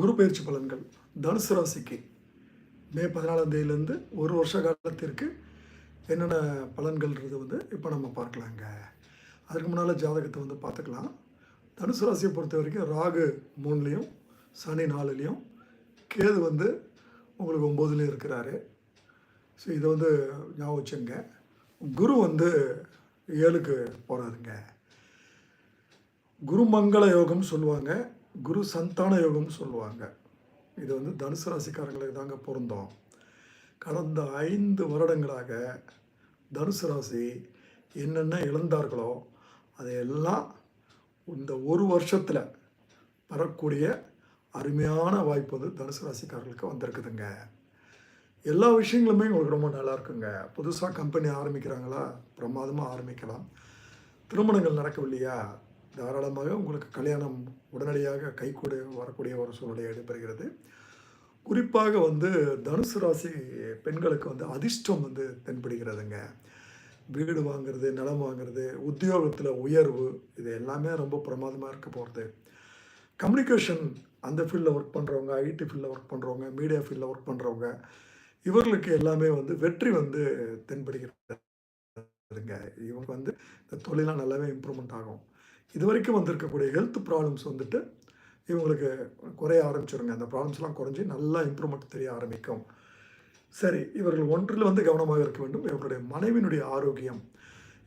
குரு பயிற்சி பலன்கள். தனுசு ராசிக்கு மே பதினாலாம் தேதியிலேருந்து ஒரு வருஷ காலத்திற்கு என்னென்ன பலன்கள்ன்றது வந்து இப்போ நம்ம பார்க்கலாங்க. அதுக்கு முன்னால் ஜாதகத்தை வந்து பார்த்துக்கலாம். தனுசு ராசியை பொறுத்த வரைக்கும் ராகு மூணுலேயும் சனி நாலுலேயும் கேது வந்து உங்களுக்கு ஒம்போதுலேயும் இருக்கிறாரு. ஸோ இதை வந்து ஞாபகம் வச்சுங்க. குரு வந்து ஏழுக்கு போகிறாருங்க குருமங்கள யோகம் சொல்லுவாங்க. குரு சந்தான யோகம்னு சொல்லுவாங்க. இது வந்து தனுசு ராசிக்காரங்களுக்கு தாங்க பொருந்தோம். கடந்த ஐந்து வருடங்களாக தனுசு ராசி என்னென்ன இழந்தார்களோ அதையெல்லாம் இந்த ஒரு வருஷத்தில் வரக்கூடிய அருமையான வாய்ப்பு வந்து தனுசு ராசிக்காரர்களுக்கு வந்திருக்குதுங்க. எல்லா விஷயங்களுமே உங்களுக்கு ரொம்ப நல்லா இருக்குங்க. புதுசாக கம்பெனி ஆரம்பிக்கிறாங்களா? பிரமாதமாக ஆரம்பிக்கலாம். திருமணங்கள் நடக்கவில்லையா? தாராளமாக உங்களுக்கு கல்யாணம் உடனடியாக கைகூட வரக்கூடிய ஒரு சூழ்நிலை இடம்பெறுகிறது குறிப்பாக வந்து தனுசு ராசி பெண்களுக்கு வந்து அதிர்ஷ்டம் வந்து தென்படுகிறதுங்க. வீடு வாங்குறது நிலம் வாங்குறது உத்தியோகத்தில் உயர்வு இது எல்லாமே ரொம்ப பிரமாதமாக இருக்க போகிறது கம்யூனிகேஷன் அந்த ஃபீல்டில் ஒர்க் பண்ணுறவங்க ஐடி ஃபீல்டில் ஒர்க் பண்ணுறவங்க மீடியா ஃபீல்டில் ஒர்க் பண்ணுறவங்க இவர்களுக்கு எல்லாமே வந்து வெற்றி வந்து தென்படுகிறதுங்க. இவங்க வந்து இந்த தொழிலாம் நல்லாவே இம்ப்ரூவ்மெண்ட் ஆகும். இது வரைக்கும் வந்திருக்கக்கூடிய ஹெல்த் ப்ராப்ளம்ஸ் வந்துட்டு இவங்களுக்கு குறைய ஆரம்பிச்சிருங்க. அந்த ப்ராப்ளம்ஸ்லாம் குறைஞ்சி நல்லா இம்ப்ரூவ்மெண்ட் தெரிய ஆரம்பிக்கும். சரி இவர்கள் ஒன்றில் வந்து கவனமாக இருக்க வேண்டும். இவர்களுடைய மனைவியினுடைய ஆரோக்கியம்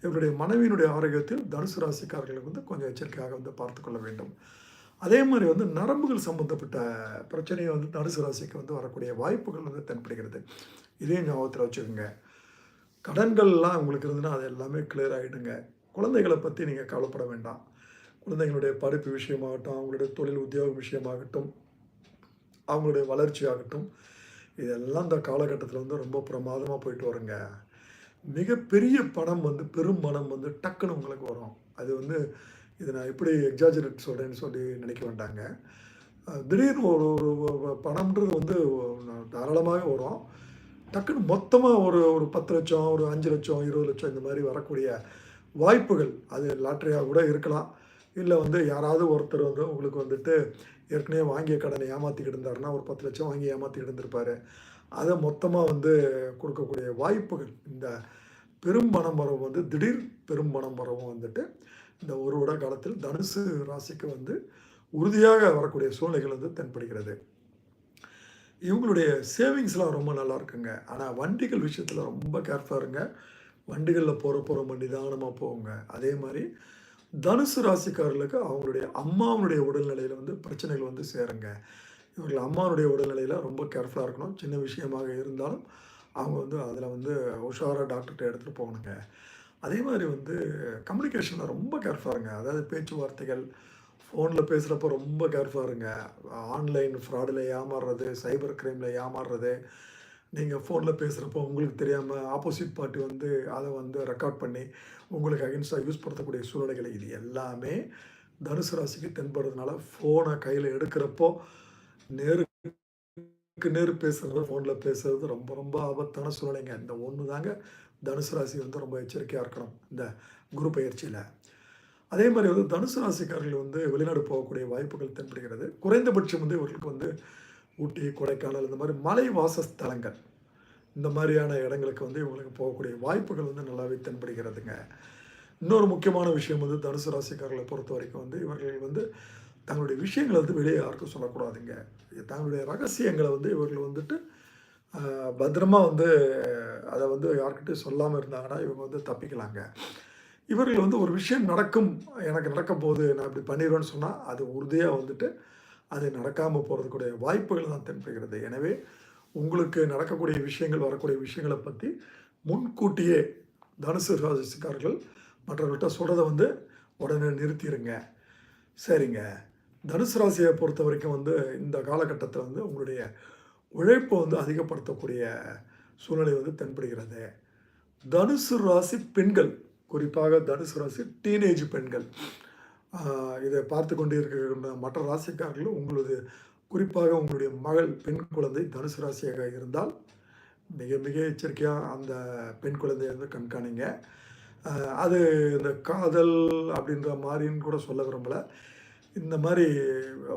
இவருடைய மனைவியினுடைய ஆரோக்கியத்தில் தனுசு ராசிக்காரர்கள் வந்து கொஞ்சம் எச்சரிக்கையாக வந்து பார்த்துக்கொள்ள வேண்டும். அதே மாதிரி வந்து நரம்புகள் சம்பந்தப்பட்ட பிரச்சனையை வந்து தனுசு ராசிக்கு வந்து வரக்கூடிய வாய்ப்புகள் வந்து தென்படுகிறது. இதே ஞாபகத்தில் வச்சுக்கோங்க. கடன்கள்லாம் உங்களுக்கு இருந்ததுன்னா அது எல்லாமே கிளியர் ஆகிடுங்க குழந்தைகளை பற்றி நீங்கள் கவலைப்பட வேண்டாம். குழந்தைங்களுடைய படிப்பு விஷயமாகட்டும் அவங்களுடைய தொழில் உத்தியோக விஷயமாகட்டும் அவங்களுடைய வளர்ச்சி ஆகட்டும் இதெல்லாம் இந்த காலகட்டத்தில் வந்து ரொம்ப பிரமாதமாக போயிட்டு வருங்க. மிகப்பெரிய பணம் வந்து பெரும் பணம் வந்து டக்குன்னு உங்களுக்கு வரும். அது வந்து இதை நான் எப்படி எக்ஸாஜரேட் சொல்கிறேன்னு சொல்லி நினைக்க வேண்டாங்க. திடீர்னு ஒரு ஒரு பணம்ன்றது வந்து தாராளமாகவே வரும். டக்குன்னு மொத்தமாக ஒரு ஒரு பத்து லட்சம் ஒரு அஞ்சு லட்சம் இருபது லட்சம் இந்த மாதிரி வரக்கூடிய வாய்ப்புகள் அது லாட்ரியாக கூட இருக்கலாம். இல்லை வந்து யாராவது ஒருத்தர் வந்து உங்களுக்கு வந்துட்டு ஏற்கனவே வாங்கிய கடனை ஏமாற்றிக்கிட்டு இருந்தாருன்னா ஒரு பத்து லட்சம் வாங்கி ஏமாற்றிக்கிட்டு இருந்திருப்பாரு. அதை மொத்தமாக வந்து கொடுக்கக்கூடிய வாய்ப்புகள் இந்த பெரும் பணம் வரவும் வந்து திடீர் பெரும் பணம் வரவும் வந்துட்டு இந்த ஒரு வருட காலத்தில் தனுசு ராசிக்கு வந்து உறுதியாக வரக்கூடிய சூழ்நிலைகள் வந்து தென்படுகிறது. இவங்களுடைய சேவிங்ஸ்லாம் ரொம்ப நல்லா இருக்குங்க. ஆனால் வண்டிகள் விஷயத்தில் ரொம்ப கேர்ஃபுல்லாக இருங்க. வண்டிகளில் போகிற போகிற நிதானமாக போங்க அதே மாதிரி தனுசு ராசிக்காரர்களுக்கு அவங்களுடைய அம்மாவனுடைய உடல்நிலையில் வந்து பிரச்சனைகள் வந்து சேருங்க. இவர்கள் அம்மாவுடைய உடல்நிலையில் ரொம்ப கேர்ஃபுல்லாக இருக்கணும். சின்ன விஷயமாக இருந்தாலும் அவங்க வந்து அதில் வந்து உஷாராக டாக்டர்கிட்ட எடுத்துகிட்டு போகணுங்க. அதே மாதிரி வந்து கம்யூனிகேஷனில் ரொம்ப கேர்ஃபுல்லாக இருங்க. அதாவது பேச்சுவார்த்தைகள் ஃபோனில் பேசுகிறப்ப ரொம்ப கேர்ஃபுல்லாக இருங்க. ஆன்லைன் ஃப்ராடில் ஏமாறுறது சைபர் க்ரைமில் ஏமாறுறது நீங்கள் ஃபோனில் பேசுகிறப்போ உங்களுக்கு தெரியாமல் ஆப்போசிட் பார்ட்டி வந்து அதை வந்து ரெக்கார்ட் பண்ணி உங்களுக்கு அகென்ஸ்டாக யூஸ் படுத்தக்கூடிய சூழ்நிலைகள் இது எல்லாமே தனுசு ராசிக்கு தென்படுறதுனால ஃபோனை கையில் எடுக்கிறப்போ நேருக்கு நேரு பேசுகிறது ஃபோனில் பேசுறது ரொம்ப ரொம்ப ஆபத்தான சூழ்நிலைங்க. இந்த ஒன்று தாங்க தனுசு ராசி வந்து ரொம்ப எச்சரிக்கையாக இருக்கணும் இந்த குரு பயிற்சியில். அதே மாதிரி வந்து தனுசு ராசிக்காரர்கள் வந்து வெளிநாடு போகக்கூடிய வாய்ப்புகள் தென்படுகிறது. குறைந்தபட்சம் வந்து இவர்களுக்கு வந்து ஊட்டி கொடைக்கானல் இந்த மாதிரி மலை வாசஸ்தலங்கள். இந்த மாதிரியான இடங்களுக்கு வந்து இவங்களுக்கு போகக்கூடிய வாய்ப்புகள் வந்து நல்லாவே தென்படுகிறதுங்க. இன்னொரு முக்கியமான விஷயம் வந்து தனுசு ராசிக்காரர்களை பொறுத்த வரைக்கும் வந்து இவர்கள் வந்து தங்களுடைய விஷயங்களை வந்து வெளியே யாருக்கும் சொல்லக்கூடாதுங்க. தங்களுடைய ரகசியங்களை வந்து இவர்கள் வந்துட்டு பத்திரமாக பத்திரமா வந்து அதை வந்து யார்கிட்டையும் சொல்லாமல் இருந்தாங்கன்னா இவங்க வந்து தப்பிக்கலாங்க. இவர்கள் வந்து ஒரு விஷயம் நடக்கும் எனக்கு நடக்க போகுது நான் இப்படி பண்ணிடுவேன்னு சொன்னால் அது உறுதியாக வந்துட்டு அது நடக்காமல் போகிறதுக்குடைய வாய்ப்புகள் தான் தென்படுகிறது. எனவே உங்களுக்கு நடக்கக்கூடிய விஷயங்கள் வரக்கூடிய விஷயங்களை பற்றி முன்கூட்டியே தனுசு ராசிக்காரர்கள் மற்றவர்கள்ட்ட சொல்கிறத வந்து உடனே நிறுத்திடுங்க சரிங்க. தனுசு ராசியை பொறுத்த வரைக்கும் வந்து இந்த காலகட்டத்தில் வந்து உங்களுடைய உழைப்பை வந்து அதிகப்படுத்தக்கூடிய சூழ்நிலை வந்து தென்படுகிறது. தனுசு ராசி பெண்கள் குறிப்பாக தனுசு ராசி டீனேஜ் பெண்கள் இதை பார்த்து கொண்டு இருக்கிற மற்ற ராசிக்காரர்களும் உங்களது குறிப்பாக உங்களுடைய மகள் பெண் குழந்தை தனுசு ராசியாக இருந்தால் மிக மிக எச்சரிக்கையாக அந்த பெண் குழந்தையை வந்து கண்காணிங்க. அது இந்த காதல் அப்படின்ற மாதிரின்னு கூட சொல்ல விரும்பலை. இந்த மாதிரி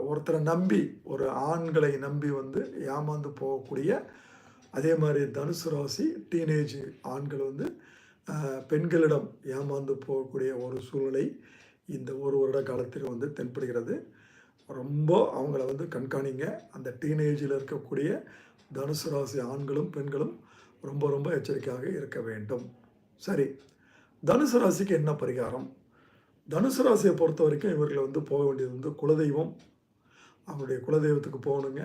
ஒருத்தரை நம்பி ஒரு ஆண்களை நம்பி வந்து ஏமாந்து போகக்கூடிய அதே மாதிரி தனுசு ராசி டீனேஜ் ஆண்கள் வந்து பெண்களிடம் ஏமாந்து போகக்கூடிய ஒரு சூழ்நிலை இந்த ஒரு வருட காலத்தில் வந்து தென்படுகிறது. ரொம்ப அவங்கள வந்து கண்காணிங்க. அந்த டீனேஜில் இருக்கக்கூடிய தனுசு ராசி ஆண்களும் பெண்களும் ரொம்ப ரொம்ப எச்சரிக்கையாக இருக்க வேண்டும். சரி தனுசு ராசிக்கு என்ன பரிகாரம்? தனுசு ராசியை பொறுத்த வரைக்கும் இவர்களை வந்து போக வேண்டியது வந்து குலதெய்வம். அவங்களுடைய குலதெய்வத்துக்கு போகணுங்க.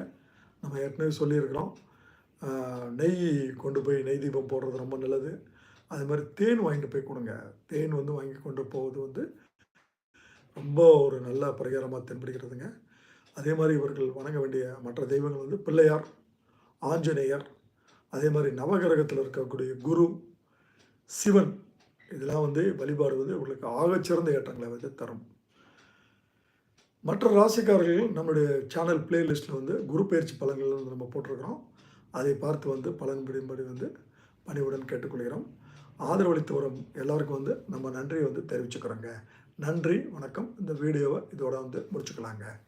நம்ம ஏற்கனவே சொல்லியிருக்கிறோம். நெய் கொண்டு போய் நெய் தீபம் போடுறது ரொம்ப நல்லது. அது மாதிரி தேன் வாங்கிட்டு போய் கொடுங்க. தேன் வந்து வாங்கி கொண்டு போவது வந்து ரொம்ப ஒரு நல்ல பரிகாரமாக தென்படுகிறதுங்க. அதே மாதிரி இவர்கள் வணங்க வேண்டிய மற்ற தெய்வங்கள் வந்து பிள்ளையார் ஆஞ்சநேயர் அதே மாதிரி நவகிரகத்தில் இருக்கக்கூடிய குரு சிவன் இதெல்லாம் வந்து வழிபாடு வந்து இவர்களுக்கு ஆகச்சிறந்த ஏற்றங்களை வந்து தரும். மற்ற ராசிக்காரர்கள் நம்மளுடைய சேனல் பிளேலிஸ்ட்டில் வந்து குரு பயிற்சி பலன்கள் வந்து நம்ம போட்டிருக்கிறோம். அதை பார்த்து வந்து பலன்படிபடி வந்து பணிவுடன் கேட்டுக்கொள்கிறோம். ஆதரவளித்து வரும் எல்லாருக்கும் வந்து நம்ம நன்றியை வந்து தெரிவிச்சுக்கிறோங்க. நன்றி வணக்கம். இந்த வீடியோவை இதோட வந்து முடிச்சுக்கலாங்க.